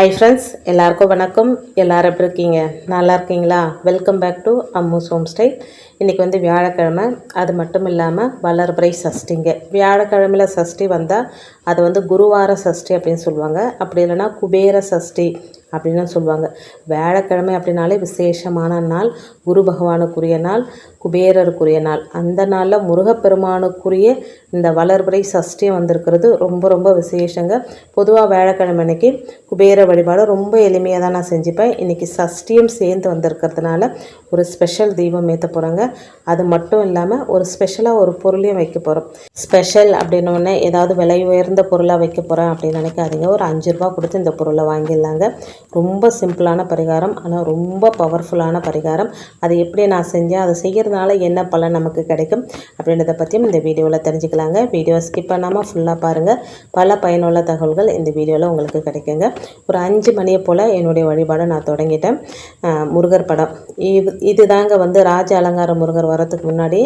Hi friends எல்லாருக்கும் வணக்கம். எல்லாரும் எப்படி இருக்கீங்க? நல்லா இருக்கீங்களா? Welcome back to Ammu's home style இன்றைக்கி வந்து வியாழக்கிழமை. அது மட்டும் இல்லாமல் வளர்பிறை சஷ்டிங்க வியாழக்கிழமையில் சஷ்டி வந்தால் அது வந்து குருவார சஷ்டி அப்படின்னு சொல்லுவாங்க. அப்படி இல்லைன்னா குபேர சஷ்டி அப்படின்னு சொல்லுவாங்க. வியாழக்கிழமை அப்படின்னாலே விசேஷமான நாள் குரு பகவானுக்குரிய நாள் குபேரருக்குரிய நாள். அந்த நாளில் முருகப்பெருமானுக்குரிய இந்த வளர்பிறை சஷ்டியம் வந்திருக்கிறது. ரொம்ப ரொம்ப விசேஷங்க. பொதுவாக வியாழக்கிழமை அன்னைக்கு குபேர வழிபாடு ரொம்ப எளிமையாக தான் நான் செஞ்சுப்பேன். இன்றைக்கி சஷ்டியம் சேர்ந்து வந்திருக்கிறதுனால ஒரு ஸ்பெஷல் தீபம் ஏற்ற போகிறாங்க அது மட்டும் இல்லாமல் ஒரு ஸ்பெஷலாக ஒரு பொருளையும் வைக்க போகிறோம் ஸ்பெஷல் அப்படின்னோடனே ஏதாவது விலை உயர்ந்த பொருளாக வைக்க போகிறேன் அப்படின்னு நினைக்காதீங்க. ஒரு அஞ்சு ரூபா கொடுத்து இந்த பொருளை வாங்கிடலாங்க. ரொம்ப சிம்பிளான பரிகாரம் ஆனால் ரொம்ப பவர்ஃபுல்லான பரிகாரம். அது எப்படி நான் செஞ்சேன் அதை செய்கிறதுனால என்ன பலன் நமக்கு கிடைக்கும் அப்படின்றத பற்றியும் இந்த வீடியோவில் தெரிஞ்சுக்கலாங்க. வீடியோ ஸ்கிப் பண்ணாமல் ஃபுல்லாக பாருங்கள் பல பயனுள்ள தகவல்கள் இந்த வீடியோவில் உங்களுக்கு கிடைக்குங்க. ஒரு அஞ்சு மணியை போல் என்னுடைய வழிபாடை நான் தொடங்கிட்டேன். முருகர் படம். இது இதுதாங்க வந்து ராஜ அலங்கார முருகர் வரத்துக்கு முன்னாடி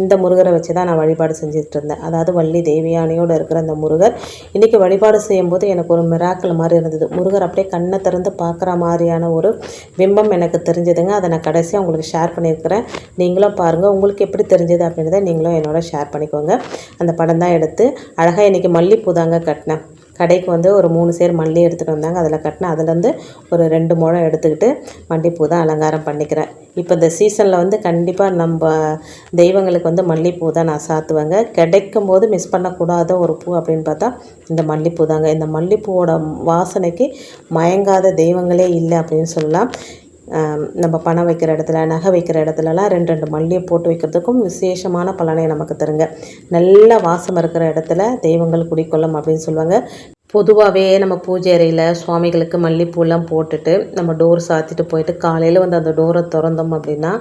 இந்த முருகரை வச்சு தான் நான் வழிபாடு செஞ்சுட்டு இருந்தேன். அதாவது வள்ளி தேவியானையோடு இருக்கிற அந்த முருகர். இன்றைக்கி வழிபாடு செய்யும்போது எனக்கு ஒரு மிராக்கள் மாதிரி இருந்தது. முருகர் அப்படியே கண்ணை திறந்து பார்க்குற மாதிரியான ஒரு பிம்பம் எனக்கு தெரிஞ்சதுங்க. அதை நான் கடைசியாக உங்களுக்கு ஷேர் பண்ணியிருக்கிறேன். நீங்களும் பாருங்கள் உங்களுக்கு எப்படி தெரிஞ்சது அப்படின்றத நீங்களும் என்னோட ஷேர் பண்ணிக்கோங்க. அந்த படம் தான் எடுத்து அழகாக இன்றைக்கி மல்லிப்பூ தாங்க கட்டினேன். கடைக்கு வந்து ஒரு மூணு சேர் மல்லி எடுத்துகிட்டு வந்தாங்க. அதில் கட்டினேன் அதுலேருந்து ஒரு ரெண்டு முழம் எடுத்துக்கிட்டு மல்லிப்பூ தான் அலங்காரம் பண்ணிக்கிறேன். இப்போ இந்த சீசனில் வந்து கண்டிப்பாக நம்ம தெய்வங்களுக்கு வந்து மல்லிப்பூ தான் நான் சாத்துவேங்க. கிடைக்கும் போது மிஸ் பண்ணக்கூடாத ஒரு பூ அப்படின்னு பார்த்தா இந்த மல்லிப்பூ தாங்க. இந்த மல்லிப்பூவோட வாசனைக்கு மயங்காத தெய்வங்களே இல்லை அப்படின்னு சொல்லலாம். நம்ம பணம் வைக்கிற இடத்துல நகை வைக்கிற இடத்துலலாம் ரெண்டு ரெண்டு மல்லியை போட்டு வைக்கிறதுக்கும் விசேஷமான பலனை நமக்கு தருங்க. நல்ல வாசம் இருக்கிற இடத்துல தெய்வங்கள் குடிக்கொள்ளும் அப்படின்னு சொல்லுவாங்க. பொதுவாகவே நம்ம பூஜை அறையில் சுவாமிகளுக்கு மல்லிப்பூலாம் போட்டுட்டு நம்ம டோர் சாத்திட்டு போயிட்டு காலையில் வந்து அந்த டோரை திறந்தோம் அப்படின்னா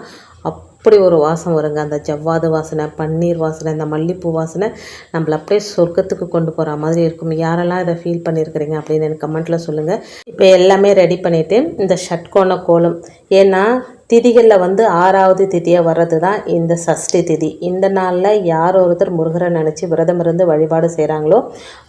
அப்படி ஒரு வாசம் வருங்க. அந்த ஜவ்வாது வாசனை பன்னீர் வாசனை இந்த மல்லிப்பூ வாசனை நம்மள அப்படியே சொர்க்கத்துக்கு கொண்டு போகிற மாதிரி இருக்கும். யாரெல்லாம் இதை ஃபீல் பண்ணியிருக்கிறீங்க அப்படின்னு எனக்கு கமெண்ட்டில் சொல்லுங்கள் இப்போ எல்லாமே ரெடி பண்ணிவிட்டு இந்த ஷட்கோண கோலம். ஏன்னா திதிகளில் வந்து ஆறாவது திதியாக வர்றது தான் இந்த சஷ்டி திதி. இந்த நாளில் யார் ஒருத்தர் முருகரை நினச்சி விரதம் இருந்து வழிபாடு செய்கிறாங்களோ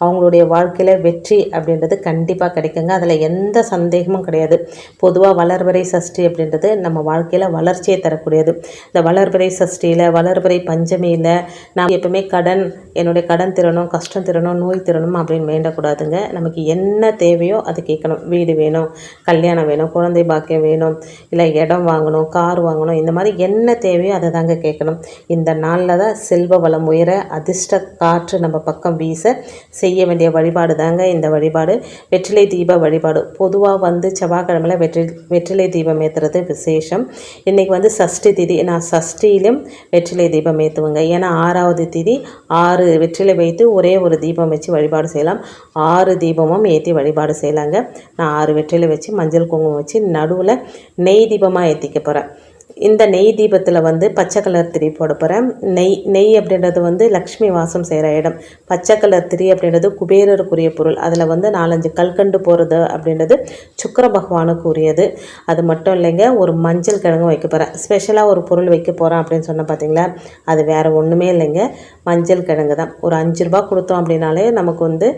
அவங்களுடைய வாழ்க்கையில் வெற்றி அப்படின்றது கண்டிப்பாக கிடைக்குங்க. அதில் எந்த சந்தேகமும் கிடையாது. பொதுவாக வளர்வரை சஷ்டி அப்படின்றது நம்ம வாழ்க்கையில் வளர்ச்சியை தரக்கூடியது. இந்த வளர்வரை சஷ்டியில் வளர்வரை பஞ்சமியில் நான் எப்பவுமே கடன் என்னுடைய கடன் திறனும் கஷ்டம் திறனும் நோய் திறனும் அப்படின்னு வேண்டக்கூடாதுங்க. நமக்கு என்ன தேவையோ அது கேட்கணும். வீடு வேணும் கல்யாணம் வேணும் குழந்தை பாக்கியம் வேணும் இல்லை இடம் வாங்கணும். கார் வாங்கணும் இந்த மாதிரி என்ன தேவையோ அதை தாங்க கேட்கணும். இந்த நாளில் தான் செல்வ வளம் உயர அதிர்ஷ்ட காற்று நம்ம பக்கம் வீச செய்ய வேண்டிய வழிபாடு தாங்க இந்த வழிபாடு. வெற்றிலை தீப வழிபாடு. பொதுவாக வந்து செவ்வாய்க்கிழமையில் வெற்றி வெற்றிலை தீபம் ஏற்றுறது விசேஷம். இன்றைக்கி வந்து சஷ்டி திதி. நான் சஷ்டியிலும் வெற்றிலை தீபம் ஏற்றுவேங்க ஏன்னா ஆறாவது திதி ஆறு வெற்றிலை வைத்து ஒரே ஒரு தீபம் வச்சு வழிபாடு செய்யலாம். ஆறு தீபமும் ஏற்றி வழிபாடு செய்யலாங்க. நான் ஆறு வெற்றிலை வச்சு மஞ்சள் குங்குமம் வச்சு நடுவில் நெய் தீபமாக ஏற்றிக்க போகிறேன் இந்த நெய் தீபத்தில் வந்து பச்சை கலர் திரி போட போகிறேன் நெய் நெய் அப்படின்றது வந்து லக்ஷ்மி வாசம் செய்கிற இடம். பச்சை கலர் திரி அப்படின்றது குபேரருக்குரிய பொருள். அதில் வந்து நாலஞ்சு கல்கண்டு போகிறது அப்படின்றது சுக்கர பகவானுக்கு உரியது அது மட்டும் இல்லைங்க ஒரு மஞ்சள் கிழங்கு வைக்க போகிறேன் ஸ்பெஷலாக ஒரு பொருள் வைக்க போகிறேன் அப்படின்னு சொன்ன பார்த்தீங்களா அது வேறு ஒன்றுமே இல்லைங்க. மஞ்சள் கிழங்கு தான். ஒரு அஞ்சு ரூபா கொடுத்தோம் அப்படின்னாலே நமக்கு வந்து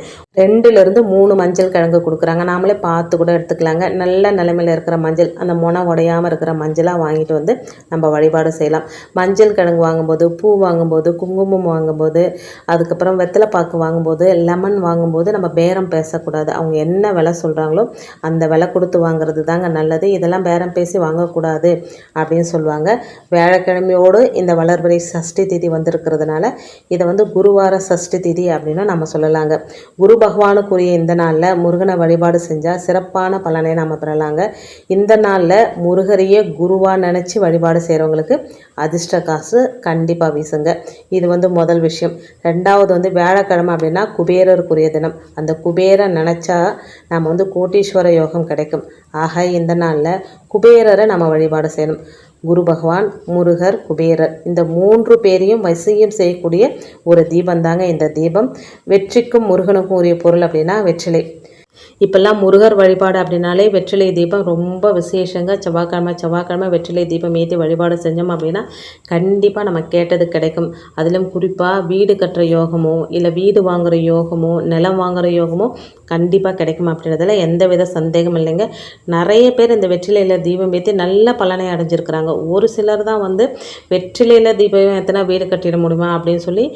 ரெண்டுலேருந்து மூணு மஞ்சள் கிழங்கு கொடுக்குறாங்க. நாமளே பார்த்து கூட எடுத்துக்கலாங்க. நல்ல நிலைமையில் இருக்கிற மஞ்சள் அந்த முனை உடையாமல் இருக்கிற மஞ்சளாக வாங்கிட்டு வந்து நம்ம வழிபாடு செய்யலாம். மஞ்சள் கிழங்கு வாங்கும்போது பூ வாங்கும்போது குங்குமம் வாங்கும்போது அதுக்கப்புறம் வெத்தலைப்பாக்கு வாங்கும்போது லெமன் வாங்கும்போது நம்ம பேரம் பேசக்கூடாது. அவங்க என்ன விலை சொல்கிறாங்களோ அந்த விலை கொடுத்து வாங்குறது தாங்க நல்லது. இதெல்லாம் பேரம் பேசி வாங்கக்கூடாது அப்படின்னு சொல்லுவாங்க. வியாழக்கிழமையோடு இந்த வளர்பிறை சஷ்டி திதி வந்திருக்கிறதுனால இதை வந்து குருவார சஷ்டி திதி அப்படின்னு நம்ம சொல்லலாங்க. குரு பகவானுக்குரிய இந்த நாளில் முருகனை வழிபாடு செஞ்சால் சிறப்பான பலனை நம்ம பெறலாங்க. இந்த நாளில் முருகரையே குருவாக நினச்சி வழிபாடு செய்கிறவங்களுக்கு அதிர்ஷ்ட காசு கண்டிப்பாக வீசுங்க. இது வந்து முதல் விஷயம். ரெண்டாவது வந்து வியாழக்கிழமை அப்படின்னா குபேரருக்குரிய தினம். அந்த குபேரை நினச்சா நம்ம வந்து கோட்டீஸ்வர யோகம் கிடைக்கும். ஆக இந்த நாளில் குபேரரை நம்ம வழிபாடு செய்யணும். குரு பகவான் முருகர் குபேரர். இந்த மூன்று பேரையும் வசியம் செய்யக்கூடிய ஒரு தீபம் தாங்க இந்த தீபம். வெற்றிக்கும் முருகனுக்கும் உரிய பொருள் அப்படின்னா வெற்றிலை. இப்போல்லாம் முருகர் வழிபாடு அப்படின்னாலே வெற்றிலை தீபம் ரொம்ப விசேஷங்க. செவ்வாய்க்கிழமை செவ்வாய்க்கிழமை வெற்றிலை தீபம் ஏற்றி வழிபாடு செஞ்சோம் அப்படின்னா கண்டிப்பாக நம்ம கேட்டது கிடைக்கும். அதிலும் குறிப்பாக வீடு கட்டுற யோகமோ இல்லை வீடு வாங்குகிற யோகமோ நிலம் வாங்குகிற யோகமோ கண்டிப்பாக கிடைக்கும் அப்படின்றதுல எந்த வித சந்தேகம் இல்லைங்க. நிறைய பேர் இந்த வெற்றிலையில் தீபம் ஏற்றி நல்ல பலனை அடைஞ்சிருக்கிறாங்க. ஒரு சிலர் தான் வந்து வெற்றிலையில் தீபம் ஏற்றினா வீடு கட்டிட முடியுமா அப்படின்னு சொல்லி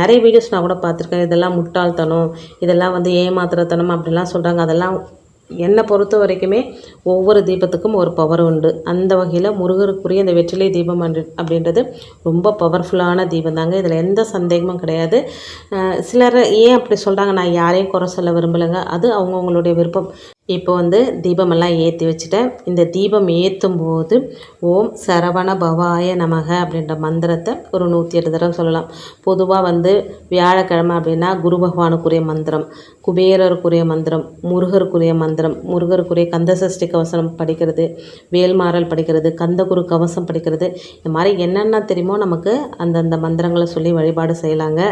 நிறைய வீடியோஸ் நான் கூட பார்த்துருக்கேன். இதெல்லாம் முட்டாள்தனம் இதெல்லாம் வந்து ஏமாத்திரத்தனம் அப்படிலாம் சொல்கிறாங்க அதெல்லாம் என்னை பொறுத்த வரைக்குமே ஒவ்வொரு தீபத்துக்கும் ஒரு பவர் உண்டு. அந்த வகையில் முருகருக்குரிய இந்த வெற்றிலை தீபம் அப்படின்றது ரொம்ப பவர்ஃபுல்லான தீபம் தாங்க இதில் எந்த சந்தேகமும் கிடையாது. சிலர் ஏன் அப்படி சொல்கிறாங்க நான் யாரையும் குறை சொல்ல விரும்பலைங்க. அது அவங்கவுங்களுடைய விருப்பம். இப்போ வந்து தீபமெல்லாம் ஏற்றி வச்சுட்டேன். இந்த தீபம் ஏற்றும் போது ஓம் சரவண பவாய நமக அப்படின்ற மந்திரத்தை ஒரு நூற்றி எட்டு தடவை சொல்லலாம். பொதுவாக வந்து வியாழக்கிழமை அப்படின்னா குரு பகவானுக்குரிய மந்திரம் குபேரருக்குரிய மந்திரம் முருகருக்குரிய மந்திரம் முருகருக்குரிய கந்தசஷ்டி கவசம் படிக்கிறது வேல்மாறல் படிக்கிறது கந்தகுரு கவசம் படிக்கிறது. இந்த மாதிரி என்னென்ன தெரியுமோ நமக்கு அந்தந்த மந்திரங்களை சொல்லி வழிபாடு செய்யலாங்க.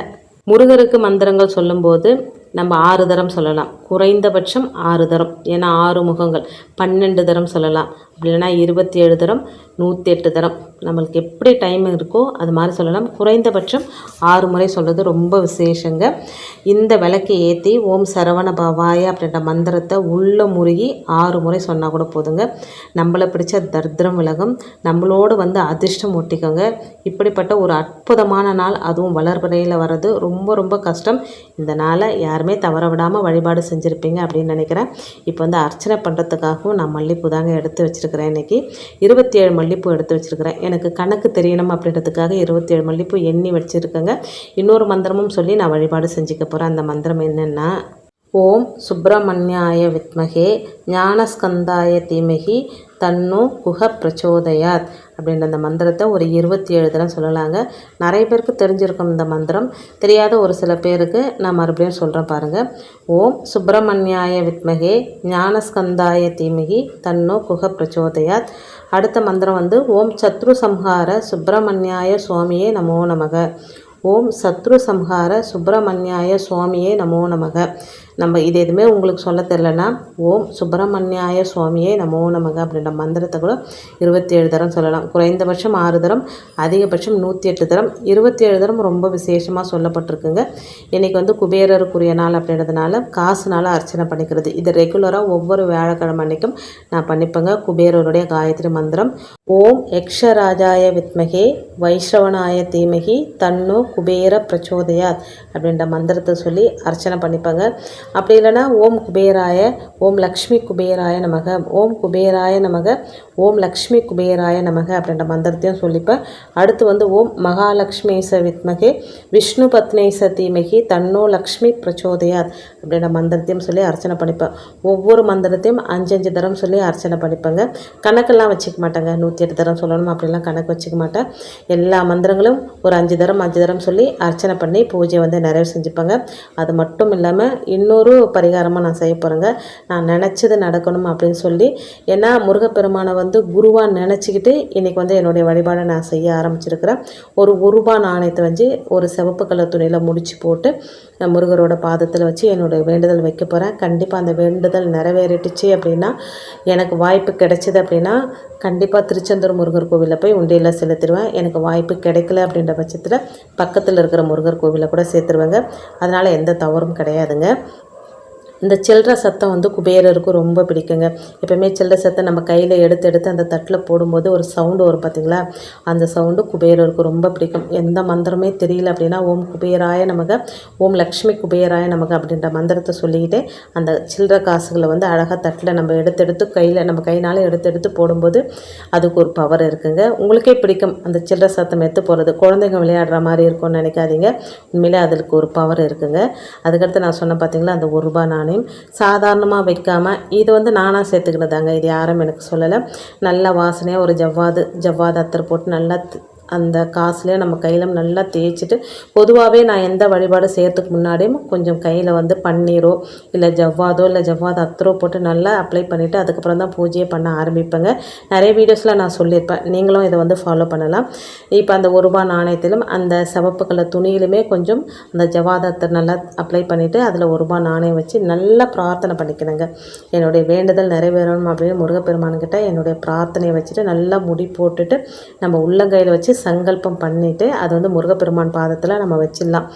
முருகருக்கு மந்திரங்கள் சொல்லும்போது நம்ம ஆறு தரம் சொல்லலாம். குறைந்தபட்சம் ஆறு தரம் ஏன்னா ஆறு முகங்கள். பன்னெண்டு தரம் சொல்லலாம். அப்படி இல்லைன்னா இருபத்தி ஏழு தரம் நூற்றி எட்டு தரம். நம்மளுக்கு எப்படி டைம் இருக்கோ அது மாதிரி சொல்லலாம். குறைந்தபட்சம் ஆறு முறை சொல்கிறது ரொம்ப விசேஷங்க. இந்த விளக்கை ஏற்றி ஓம் சரவண பவாய அப்படின்ற மந்திரத்தை உள்ள முருகி ஆறு முறை சொன்னால் கூட போதுங்க. நம்மளை பிடிச்ச தர்திரம் விலகும் நம்மளோடு வந்து அதிர்ஷ்டம் ஒட்டிக்கோங்க. இப்படிப்பட்ட ஒரு அற்புதமான நாள் அதுவும் வளர்பிறையில் வர்றது ரொம்ப ரொம்ப கஷ்டம். இந்த நாளை யாருமே தவற விடாமல் வழிபாடு செஞ்சுருப்பீங்க அப்படின்னு நினைக்கிறேன். இப்போ வந்து அர்ச்சனை பண்ணுறதுக்காகவும் நான் மல்லிப்பூ தாங்க எடுத்து வச்சுருக்கிறேன் இன்றைக்கி இருபத்தி ஏழு மல்லிப்பூ எடுத்து வச்சுருக்கிறேன். எனக்கு கணக்கு தெரியணும் அப்படின்றதுக்காக இருபத்தி ஏழு மல்லிப்பூ எண்ணி வச்சுருக்கேங்க. இன்னொரு மந்திரமும் சொல்லி நான் வழிபாடு செஞ்சுக்க போகிறேன் அந்த மந்திரம் என்னென்னா ஓம் சுப்பிரமணியாய வித்மகே ஞானஸ்கந்தாய தீமகி தன்னு குஹ பிரச்சோதயாத். அப்படின்ற அந்த மந்திரத்தை ஒரு இருபத்தி ஏழு தடவை சொல்லலாங்க. நிறைய பேருக்கு தெரிஞ்சிருக்கும் இந்த மந்திரம். தெரியாத ஒரு சில பேருக்கு நான் மறுபடியும் சொல்கிறேன் பாருங்கள் ஓம் சுப்பிரமணியாய வித்மகே ஞானஸ்கந்தாய தீமகி தன்னோ குக பிரச்சோதயாத். அடுத்த மந்திரம் வந்து ஓம் சத்ரு சம்ஹார சுப்பிரமணியாய சுவாமியே நமோ நமக. ஓம் சத்ரு சம்ஹார சுப்பிரமணியாய சுவாமியே நமோ நமக. நம்ம இது எதுவுமே உங்களுக்கு சொல்ல தெரிலனா ஓம் சுப்பிரமணியாய சுவாமியே நமோ நமக அப்படின்ற மந்திரத்தை கூட இருபத்தி ஏழு தரம் சொல்லலாம். குறைந்தபட்சம் ஆறு தரம் அதிகபட்சம் நூற்றி எட்டு தரம். இருபத்தி ஏழு தரம் ரொம்ப விசேஷமாக சொல்லப்பட்டிருக்குங்க. இன்றைக்கி வந்து குபேரருக்குரிய நாள் அப்படின்றதுனால காசுனால அர்ச்சனை பண்ணிக்கிறது. இது ரெகுலராக ஒவ்வொரு வியாழக்கிழமை அன்னைக்கும் நான் பண்ணிப்பேங்க. குபேரருடைய காயத்ரி மந்திரம். ஓம் யக்ஷராஜாய வித்மகே வைஷ்ரவனாய தீமகி தன்னு குபேர பிரச்சோதயாத் அப்படின்ற மந்திரத்தை சொல்லி அர்ச்சனை பண்ணிப்பாங்க. அப்படி இல்லைன்னா ஓம் குபேராய ஓம் லக்ஷ்மி குபேராய நமக ஓம் குபேராய நமக ஓம் லக்ஷ்மி குபேராய நமக அப்படின்ற மந்திரத்தையும் சொல்லிப்பேன். அடுத்து வந்து ஓம் மகாலட்சுமேச வித்மகே விஷ்ணு பத்னேச தீமகி தன்னோ லக்ஷ்மி பிரச்சோதயாத் அப்படின்ற மந்திரத்தையும் சொல்லி அர்ச்சனை பண்ணிப்பேன். ஒவ்வொரு மந்திரத்தையும் அஞ்சு தரம் சொல்லி அர்ச்சனை பண்ணிப்பேங்க. கணக்கெல்லாம் வச்சுக்க மாட்டேங்க. நூற்றி எட்டு தரம் சொல்லணும் அப்படிலாம் கணக்கு வச்சுக்க மாட்டேன். எல்லா மந்திரங்களும் ஒரு அஞ்சு தரம் அஞ்சு தரம் சொல்லி அர்ச்சனை பண்ணி பூஜை வந்து நிறைவு செஞ்சுப்பாங்க. அது மட்டும் இல்லாமல் இன்னும் இன்னொரு பரிகாரமாக நான் செய்ய போகிறேங்க நான் நினச்சது நடக்கணும் அப்படின்னு சொல்லி ஏன்னா முருகப்பெருமானை வந்து குருவாக நினச்சிக்கிட்டு இன்றைக்கி வந்து என்னுடைய வழிபாடை நான் செய்ய ஆரம்பிச்சிருக்கிறேன். ஒரு உருபா நாணயத்தை வச்சு ஒரு சிவப்பு கலர் துணியில் முடிச்சு போட்டு நான் முருகரோட பாதத்தில் வச்சு என்னுடைய வேண்டுதல் வைக்க போகிறேன் கண்டிப்பாக அந்த வேண்டுதல் நிறைவேறிட்டுச்சு அப்படின்னா எனக்கு வாய்ப்பு கிடைச்சிது அப்படின்னா கண்டிப்பாக திருச்செந்தூர் முருகர் கோவிலில் போய் உண்டியில் செலுத்திடுவேன். எனக்கு வாய்ப்பு கிடைக்கல அப்படின்ற பட்சத்தில் பக்கத்தில் இருக்கிற முருகர் கோவிலில் கூட சேர்த்துருவேங்க. அதனால் எந்த தவறும் கிடையாதுங்க. இந்த சில்லற சத்தம் வந்து குபேரருக்கு ரொம்ப பிடிக்குங்க. எப்பவுமே சில்லற சத்தம் நம்ம கையில் எடுத்து எடுத்து அந்த தட்டில் போடும்போது ஒரு சவுண்டு வரும் பார்த்தீங்களா அந்த சவுண்டு குபேரருக்கு ரொம்ப பிடிக்கும். எந்த மந்திரமே தெரியல அப்படின்னா ஓம் குபேராய நமக்கு ஓம் லக்ஷ்மி குபேராய நமக அப்படின்ற மந்திரத்தை சொல்லிக்கிட்டே அந்த சில்லற காசுகளை வந்து அழகாக தட்டில் நம்ம எடுத்து எடுத்து கையில் நம்ம கையினால் எடுத்து எடுத்து போடும்போது அதுக்கு ஒரு பவர் இருக்குங்க. உங்களுக்கே பிடிக்கும் அந்த சில்லற சத்தம் எடுத்து போகிறது குழந்தைங்க விளையாடுற மாதிரி இருக்கும்னு நினைக்காதீங்க. உண்மையிலே அதுக்கு ஒரு பவர் இருக்குங்க. அதுக்கடுத்து நான் சொன்ன பார்த்தீங்களா அந்த ஒரு ரூபாய் நாணயம். சாதாரணமாக வைக்காமல் இது வந்து நானாக சேர்த்துக்கினதாங்க இது யாரும் எனக்கு சொல்லலை. நல்ல வாசனையாக ஒரு ஜவ்வாது ஜவ்வாது அத்தர் போட்டு நல்லா அந்த காசுலேயே நம்ம கையில் நல்லா தேய்ச்சிட்டு பொதுவாகவே நான் எந்த வழிபாடு செய்கிறதுக்கு முன்னாடியும் கொஞ்சம் கையில் வந்து பன்னீரோ இல்லை ஜவ்வாதோ இல்லை ஜவ்வாது அத்தரோ போட்டு நல்லா அப்ளை பண்ணிவிட்டு அதுக்கப்புறம் தான் பூஜையை பண்ண ஆரம்பிப்பேங்க. நிறைய வீடியோஸில் நான் சொல்லியிருப்பேன். நீங்களும் இதை வந்து ஃபாலோ பண்ணலாம். இப்போ அந்த ஒரு ரூபா நாணயத்திலும் அந்த சிவப்பு கலர் துணியிலுமே கொஞ்சம் அந்த ஜவாதத்தை நல்லா அப்ளை பண்ணிவிட்டு அதில் ஒரு ரூபா நாணயம் வச்சு நல்லா பிரார்த்தனை பண்ணிக்கணுங்க. என்னுடைய வேண்டுதல் நிறைவேறணும் அப்படின்னு முருகப்பெருமான்கிட்ட என்னுடைய பிரார்த்தனையை வச்சுட்டு நல்லா முடி போட்டுட்டு நம்ம உள்ளங்கையில் வச்சு சங்கல்பம் பண்ணிவிட்டு அது வந்து முருகப்பெருமான் பாதத்தில் நம்ம வச்சிடலாம்.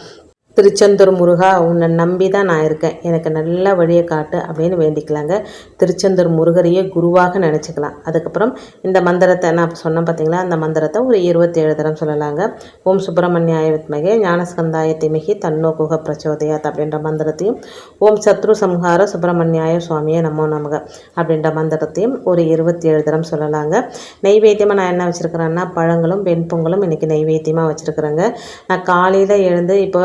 திருச்செந்தூர் முருகா உன்னை நம்பி தான் நான் இருக்கேன். எனக்கு நல்ல வழியை காட்டு அப்படின்னு வேண்டிக்கலாங்க. திருச்செந்தூர் முருகரையே குருவாக நினச்சிக்கலாம். அதுக்கப்புறம் இந்த மந்திரத்தை நான் சொன்னேன் பார்த்தீங்களா அந்த மந்திரத்தை ஒரு இருபத்தேழு தரம் சொல்லலாங்க. ஓம் சுப்பிரமணியாய வித்மகே ஞானஸ்கந்தாய திமிகி தன்னோ குக பிரச்சோதயாத் அப்படின்ற மந்திரத்தையும் ஓம் சத்ரு சம்ஹார சுப்பிரமணியாய சுவாமியே நமோ நமக அப்படின்ற மந்திரத்தையும் ஒரு இருபத்தி ஏழு தரம் சொல்லலாங்க. நெய்வேத்தியமாக நான் என்ன வச்சுருக்கிறேன்னா பழங்களும் வெண்பொங்கலும் இன்றைக்கி நெய்வேத்தியமாக வச்சுருக்குறேங்க. நான் காலையில் எழுந்து இப்போ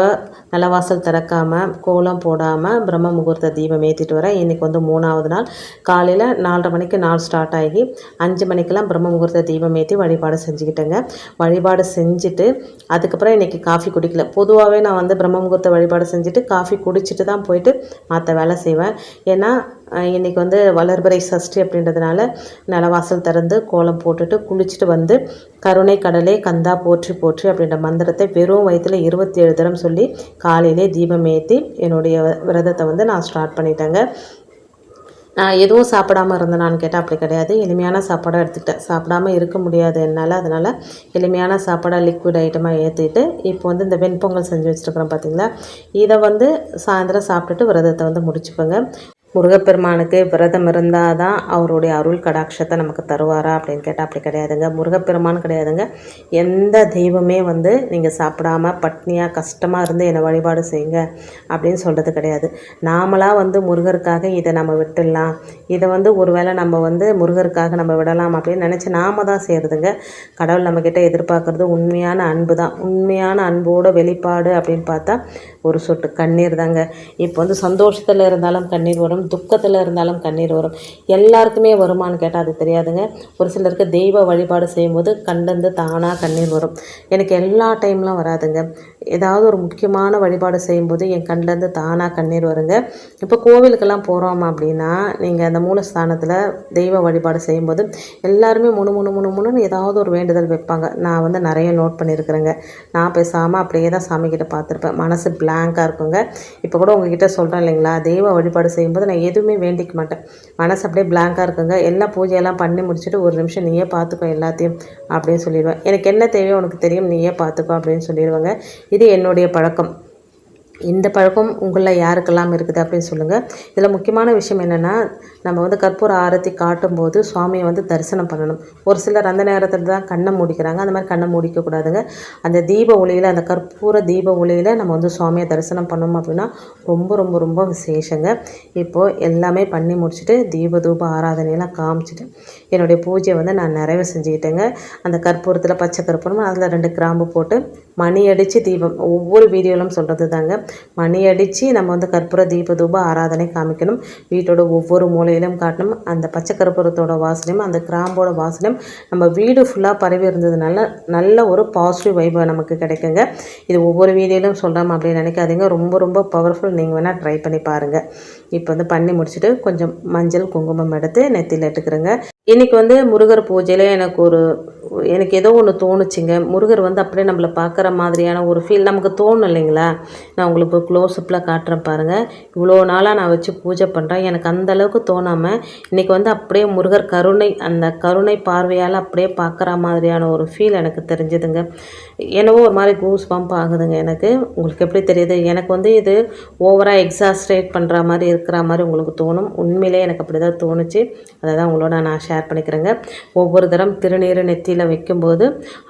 நிலவாசல் திறக்காமல் கோலம் போடாமல் பிரம்ம முகூர்த்த தீபம் ஏற்றிட்டு வரேன் இன்றைக்கி வந்து மூணாவது நாள். காலையில் நாலரை மணிக்கு நாள் ஸ்டார்ட் ஆகி அஞ்சு மணிக்கெல்லாம் பிரம்ம முகூர்த்த தீபம் ஏற்றி வழிபாடு செஞ்சுக்கிட்டேங்க. வழிபாடு செஞ்சுட்டு அதுக்கப்புறம் இன்றைக்கி காஃபி குடிக்கல. பொதுவாகவே நான் வந்து பிரம்ம முகூர்த்த வழிபாடு செஞ்சுட்டு காஃபி குடிச்சிட்டு தான் போயிட்டு மற்ற வேலை செய்வேன். ஏன்னா இன்றைக்கி வந்து வளர்பிறை சஷ்டி அப்படின்றதுனால நிலவாசல் திறந்து கோலம் போட்டுட்டு குளிச்சுட்டு வந்து கருணை கடலே கந்தா போற்றி போற்றி அப்படின்ற மந்திரத்தை வெறும் வயிற்றில் இருபத்தி ஏழு தரம் சொல்லி காலையிலே தீபம் ஏற்றி என்னுடைய விரதத்தை வந்து நான் ஸ்டார்ட் பண்ணிட்டேங்க. நான் எதுவும் சாப்பிடாம இருந்தேனான்னு கேட்டால் அப்படி கிடையாது. எளிமையான சாப்பாடாக எடுத்துக்கிட்டேன். சாப்பிடாம இருக்க முடியாது என்னால். அதனால் எளிமையான சாப்பாடாக லிக்விட் ஐட்டமாக ஏற்றிட்டு இப்போ வந்து இந்த வெண்பொங்கல் செஞ்சு வச்சுருக்குறேன் பார்த்தீங்களா இதை வந்து சாயந்தரம் சாப்பிட்டுட்டு விரதத்தை வந்து முடிச்சுப்பேங்க முருகப்பெருமானுக்கு விரதம் இருந்தால் தான் அவருடைய அருள் கடாட்சத்தை நமக்கு தருவாரா அப்படின்னு கேட்டால் அப்படி கிடையாதுங்க. முருகப்பெருமான் கிடையாதுங்க. எந்த தெய்வமே வந்து நீங்கள் சாப்பிடாம பட்னியாக கஷ்டமாக இருந்து என்னை வழிபாடு செய்யுங்க அப்படின்னு சொல்கிறது கிடையாது. நாமளாக வந்து முருகருக்காக இதை நம்ம விட்டுடலாம். இதை வந்து ஒருவேளை நம்ம வந்து முருகருக்காக நம்ம விடலாம் அப்படின்னு நினச்சி நாம தான் செய்கிறதுங்க கடவுள் நம்மக்கிட்ட எதிர்பார்க்குறது உண்மையான அன்பு தான். உண்மையான அன்போட வெளிப்பாடு அப்படின்னு பார்த்தா ஒரு சொட்டு கண்ணீர் தாங்க. இப்போ வந்து சந்தோஷத்தில் இருந்தாலும் கண்ணீர் வரும். துக்கத்தில் இருந்தாலும் கண்ணீர் வரும். எல்லாருக்குமே வருமானு கேட்டால் அது தெரியாதுங்க. ஒரு சிலருக்கு தெய்வ வழிபாடு செய்யும்போது கண்டந்து தானாக கண்ணீர் வரும். எனக்கு எல்லா டைம்லாம் வராதுங்க. ஏதாவது ஒரு முக்கியமான வழிபாடு செய்யும்போது என் கண்லேருந்து தானாக கண்ணீர் வருங்க. இப்போ கோவிலுக்கெல்லாம் போகிறோம் அப்படின்னா நீங்கள் அந்த மூலஸ்தானத்தில் தெய்வ வழிபாடு செய்யும்போது எல்லாருமே முணு முணு முணு முணுன்னு ஏதாவது ஒரு வேண்டுதல் வைப்பாங்க. நான் வந்து நிறைய நோட் பண்ணியிருக்கிறேங்க நான் பேசாமல் அப்படியே தான் சாமிக்கிட்ட பார்த்துருப்பேன். மனசு பிளாங்காக இருக்குங்க. இப்போ கூட உங்ககிட்ட சொல்கிறேன் இல்லைங்களா? தெய்வ வழிபாடு செய்யும்போது நான் எதுவுமே வேண்டிக்க மாட்டேன். மனசு அப்படியே பிளாங்காக இருக்குங்க. எல்லா பூஜையெல்லாம் பண்ணி முடிச்சுட்டு ஒரு நிமிஷம் நீயே பார்த்துக்கோ எல்லாத்தையும் அப்படின்னு சொல்லிடுவேன். எனக்கு என்ன தேவையோ உனக்கு தெரியும் நீயே பார்த்துக்கோ அப்படின்னு சொல்லிடுவாங்க. இது என்னுடைய பழக்கம். இந்த பழக்கம் உங்களில் யாருக்கெல்லாம் இருக்குது அப்படின்னு சொல்லுங்கள் இதில் முக்கியமான விஷயம் என்னென்னா நம்ம வந்து கற்பூர ஆரத்தி காட்டும்போது சுவாமியை வந்து தரிசனம் பண்ணணும். ஒரு சிலர் அந்த நேரத்தில் தான் கண்ணை மூடிக்கிறாங்க. அந்த மாதிரி கண்ணை மூடிக்கக்கூடாதுங்க அந்த தீப ஒளியில் அந்த கற்பூர தீப ஒளியில் நம்ம வந்து சுவாமியை தரிசனம் பண்ணோம் அப்படின்னா ரொம்ப ரொம்ப ரொம்ப விசேஷங்க. இப்போது எல்லாமே பண்ணி முடிச்சுட்டு தீப தூப ஆராதனையெல்லாம் காமிச்சிட்டு என்னுடைய பூஜையை வந்து நான் நிறைவு செஞ்சுக்கிட்டேங்க. அந்த கற்பூரத்தில் பச்சை கற்பூரம் அதில் ரெண்டு கிராம்பு போட்டு மணி அடித்து தீபம். ஒவ்வொரு வீடியோவிலும் சொல்கிறது தாங்க மணி அடித்து நம்ம வந்து கற்பூர தீப தூப ஆராதனை காமிக்கணும். வீட்டோட ஒவ்வொரு மூலையிலும் காட்டணும். அந்த பச்சை கற்பூரத்தோட வாசனையும் அந்த கிராம்போட வாசனையும் நம்ம வீடு ஃபுல்லாக பரவி இருந்ததுனால நல்ல ஒரு பாசிட்டிவ் வைபை நமக்கு கிடைக்குங்க. இது ஒவ்வொரு வீடியோலையும் சொல்கிறோம் அப்படின்னு நினைக்காதீங்க. ரொம்ப ரொம்ப பவர்ஃபுல் நீங்கள் வேணால் ட்ரை பண்ணி பாருங்கள் இப்போ வந்து பண்ணி முடிச்சுட்டு கொஞ்சம் மஞ்சள் குங்குமம் எடுத்து நெத்தியில் எடுக்கிறேங்க இன்றைக்கி வந்து முருகர் பூஜையில் எனக்கு ஒரு எனக்கு ஏதோ ஒன்று தோணுச்சுங்க. முருகர் வந்து அப்படியே நம்மளை பார்க்குற மாதிரியான ஒரு ஃபீல் நமக்கு தோணும் இல்லைங்களா? நான் உங்களுக்கு க்ளோஸ்அப்பில் காட்டுறேன் பாருங்கள் இவ்வளோ நாளாக நான் வச்சு பூஜை பண்ணுறேன் எனக்கு அந்தளவுக்கு தோணாமல் இன்றைக்கி வந்து அப்படியே முருகர் கருணை அந்த கருணை பார்வையால் அப்படியே பார்க்குற மாதிரியான ஒரு ஃபீல் எனக்கு தெரிஞ்சுதுங்க. என்னவோ ஒரு மாதிரி கூஸ் பம்ப் ஆகுதுங்க எனக்கு. உங்களுக்கு எப்படி தெரியுது? எனக்கு வந்து இது ஓவராக எக்ஸாஸ்ட்ரேட் பண்ணுற மாதிரி இருக்கிற மாதிரி உங்களுக்கு தோணும். உண்மையிலே எனக்கு அப்படி தான் தோணுச்சு. அதை தான் உங்களோட நான் ஷேர் பண்ணிக்கிறேங்க. ஒவ்வொரு தரம் திருநீர் நெத்தியில் வைக்கும்போது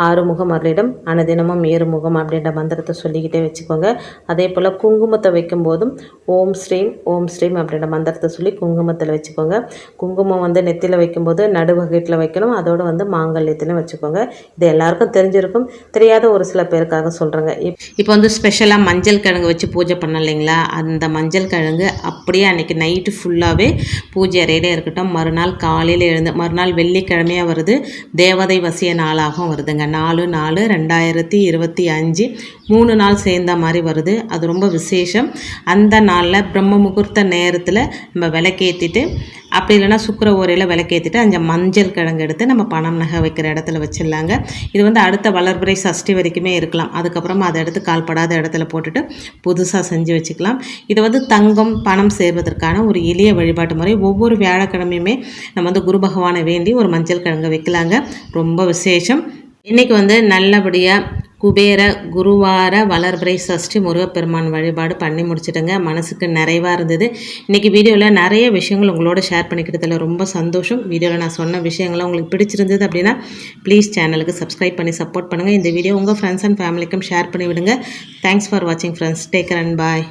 ஆறுமுகம் அருளிடம். அனுதினமும் திருமுகம் அப்படின்ற மந்திரத்தை சொல்லிக்கிட்டே வச்சுக்கோங்க. அதே போல் குங்குமத்தை வைக்கும்போதும் ஓம் ஸ்ரீம் ஓம் ஸ்ரீம் அப்படின்ற மந்திரத்தை சொல்லி குங்குமத்தில் வச்சுக்கோங்க. குங்குமம் வந்து நெத்தியில் வைக்கும்போது நடுவகீட்டில் வைக்கணும். அதோடு வந்து மாங்கல்யத்திலும் வச்சுக்கோங்க. இது எல்லாருக்கும் தெரிஞ்சிருக்கும். தெரியாத ஒரு சில பேருக்காக சொல்கிறேங்க இப்போ வந்து ஸ்பெஷலாக மஞ்சள் கிழங்கு வச்சு பூஜை பண்ண இல்லைங்களா? அந்த மஞ்சள் கிழங்கு அப்படியே அன்றைக்கி நைட்டு ஃபுல்லாகவே பூஜை அறையிலே இருக்கட்டும். மறுநாள் காலையில் எழுந்து மறுநாள் வெள்ளிக்கிழமையாக வருது. தேவதை வசிய நாளாகவும் வருதுங்க. நாலு நாலு ரெண்டாயிரத்தி இருபத்தி இருபத்தி அஞ்சு. மூணு நாள் சேர்ந்த மாதிரி வருது. அது ரொம்ப விசேஷம். அந்த நாளில் பிரம்ம முகூர்த்த நேரத்தில் நம்ம விளக்கேற்றிட்டு அப்படி இல்லைன்னா சுக்கர ஓரையில் விளக்கேற்றிட்டு அந்த மஞ்சள் கிழங்கு எடுத்து நம்ம பணம் நகை வைக்கிற இடத்துல வச்சிடலாங்க. இது வந்து அடுத்த வளர்பிறை சஷ்டி வரைக்குமே இருக்கலாம். அதுக்கப்புறமா அதை எடுத்து கால்படாத இடத்துல போட்டுட்டு புதுசாக செஞ்சு வச்சுக்கலாம். இது வந்து தங்கம் பணம் சேர்வதற்கான ஒரு எளிய வழிபாட்டு முறை. ஒவ்வொரு வியாழக்கிழமையுமே நம்ம வந்து குரு பகவானை வேண்டி ஒரு மஞ்சள் கிழங்கு வைக்கலாங்க. ரொம்ப விசேஷம். இன்றைக்கி வந்து நல்லபடியாக குபேர குருவார வளர்பிறை சஷ்டி முருகப்பெருமான் வழிபாடு பண்ணி முடிச்சிட்டுங்க. மனசுக்கு நிறைவாக இருந்தது. இன்றைக்கி வீடியோவில் நிறைய விஷயங்கள் உங்களோட ஷேர் பண்ணிக்கிட்டதில் ரொம்ப சந்தோஷம். வீடியோவில் நான் சொன்ன விஷயங்கள்லாம் உங்களுக்கு பிடிச்சிருந்தது அப்படின்னா ப்ளீஸ் சேனலுக்கு சப்ஸ்கிரைப் பண்ணி சப்போர்ட் பண்ணுங்கள் இந்த வீடியோ உங்கள் ஃப்ரெண்ட்ஸ் அண்ட் ஃபேமிலிக்கும் ஷேர் பண்ணி விடுங்க. தேங்க்ஸ் ஃபார் வாட்சிங் ஃப்ரெண்ட்ஸ் டேக் அண்ட் பாய்